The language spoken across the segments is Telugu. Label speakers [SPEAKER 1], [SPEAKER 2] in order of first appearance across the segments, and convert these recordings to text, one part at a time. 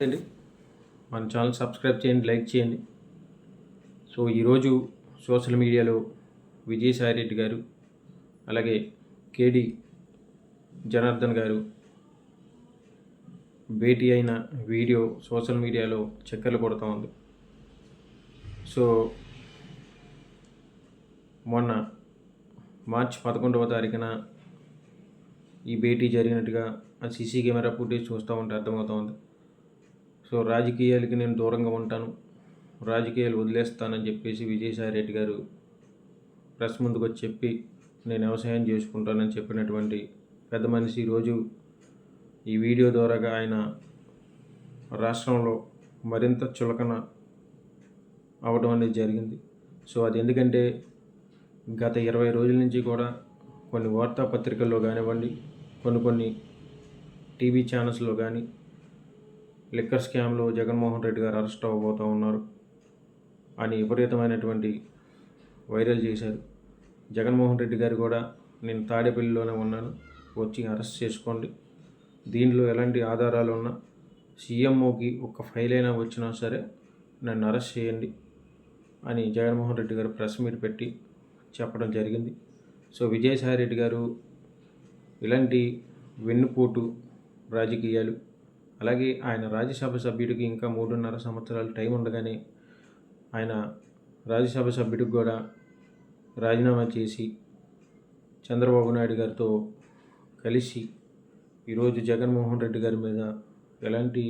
[SPEAKER 1] అండి. మన ఛానల్ సబ్స్క్రైబ్ చేయండి లైక్ చేయండి. సో ఈరోజు సోషల్ మీడియాలో విజయసాయి రెడ్డి గారు అలాగే కేడి జనార్దన్ గారు భేటీ అయిన వీడియో సోషల్ మీడియాలో చక్కర్లు కొడుతూ ఉంది. సో మొన్న మార్చి పదకొండవ తారీఖున ఈ భేటీ జరిగినట్టుగా ఆ సీసీ కెమెరా ఫుటేజ్ చూస్తూ ఉంటే అర్థమవుతోంది సో రాజకీయాలకి నేను దూరంగా ఉంటాను. రాజకీయాలు వదిలేస్తానని చెప్పేసి విజయసాయి రెడ్డి గారు ప్రెస్ ముందుకు వచ్చి చెప్పి నేను వ్యవసాయం చేసుకుంటానని చెప్పినటువంటి పెద్ద మనిషి ఈరోజు ఈ వీడియో ద్వారాగా ఆయన రాష్ట్రంలో మరింత చులకన అవడం అనేది జరిగింది. సో అది ఎందుకంటే గత ఇరవై రోజుల నుంచి కూడా కొన్ని వార్తాపత్రికల్లో కానివ్వండి కొన్ని కొన్ని టీవీ ఛానల్స్లో కానీ లిక్కర్ స్కామ్లో జగన్మోహన్ రెడ్డి గారు అరెస్ట్ అవ్వబోతూ ఉన్నారు అని విపరీతమైనటువంటి వైరల్ చేశారు. జగన్మోహన్ రెడ్డి గారు కూడా నేను తాడేపల్లిలోనే ఉన్నాను వచ్చి అరెస్ట్ చేసుకోండి. దీనిలో ఎలాంటి ఆధారాలు ఉన్నా సీఎంఓకి ఒక్క ఫైల్ అయినా వచ్చినా సరే నన్ను అరెస్ట్ చేయండి అని జగన్మోహన్ రెడ్డి గారు ప్రెస్ మీట్ పెట్టి చెప్పడం జరిగింది. సో విజయసాయి రెడ్డి గారు ఇలాంటి వెన్నుపోటు రాజకీయాలు అలాగే ఆయన రాజ్యసభ సభ్యుడికి ఇంకా మూడున్నర సంవత్సరాలు టైం ఉండగానే ఆయన రాజ్యసభ సభ్యుడికి కూడా రాజీనామా చేసి చంద్రబాబు నాయుడు గారితో కలిసి ఈరోజు జగన్మోహన్ రెడ్డి గారి మీద ఎలాంటి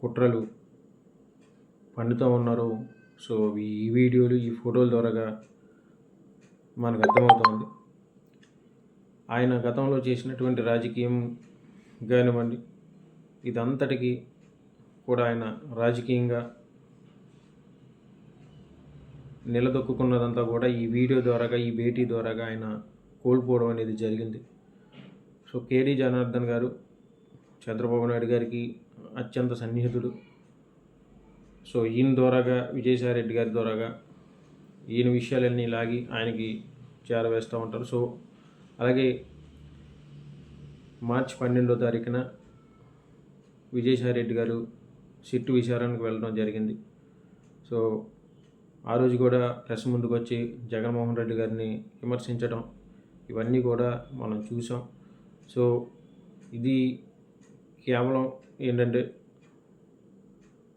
[SPEAKER 1] కుట్రలు పండుతూ ఉన్నారో సో ఈ వీడియోలు ఈ ఫోటోల ద్వారాగా మనకు అర్థమవుతుంది. ఆయన గతంలో చేసినటువంటి రాజకీయం కానివ్వండి ఇదంతటికి కూడా ఆయన రాజకీయంగా నిలదొక్కున్నదంతా కూడా ఈ వీడియో ద్వారాగా ఈ భేటీ ద్వారాగా ఆయన కోల్పోవడం అనేది జరిగింది. సో కేడీ జనార్దన్ గారు చంద్రబాబు నాయుడు గారికి అత్యంత సన్నిహితుడు. సో ఈయన ద్వారాగా విజయసాయి రెడ్డి గారి ద్వారాగా ఈయన విషయాలన్నీ లాగి ఆయనకి చేరవేస్తూ ఉంటారు. సో అలాగే మార్చి పన్నెండో తారీఖున విజయసాయి రెడ్డి గారు సిట్టు విచారానికి వెళ్ళడం జరిగింది. సో ఆ రోజు కూడా ప్రెస్ ముందుకు వచ్చి జగన్మోహన్ రెడ్డి గారిని విమర్శించడం ఇవన్నీ కూడా మనం చూసాం. సో ఇది కేవలం ఏంటంటే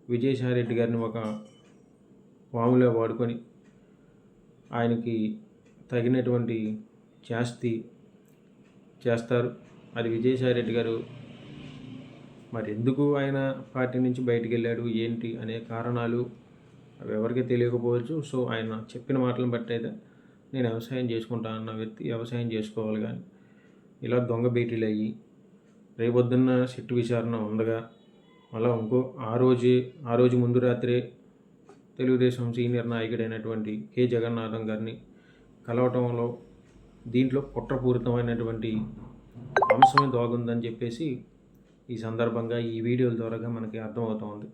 [SPEAKER 1] విజయసాయి రెడ్డి గారిని ఒక వాములో వాడుకొని ఆయనకి తగినటువంటి శాస్తి చేస్తారు. అది విజయసాయి రెడ్డి గారు మరి ఎందుకు ఆయన పార్టీ నుంచి బయటికి వెళ్ళాడు? ఏంటి? అనే కారణాలు అవి ఎవరికి తెలియకపోవచ్చు. సో ఆయన చెప్పిన మాటలను బట్టి అయితే నేను వ్యవసాయం చేసుకుంటా అన్న వ్యక్తి వ్యవసాయం చేసుకోవాలి కానీ ఇలా దొంగ భేటీలు అయ్యి రేపొద్దున్న సిట్టు విచారణ ఉండగా మళ్ళా ఇంకో ఆ రోజే ఆ రోజు ముందు రాత్రే తెలుగుదేశం సీనియర్ నాయకుడైనటువంటి కె. జగన్నాథం గారిని కలవటంలో దీంట్లో కుట్రపూరితమైనటువంటి అంశమే దోగుందని చెప్పేసి ఈ సందర్భంగా ఈ వీడియోల ద్వారా మనకి అర్థమవుతోంది.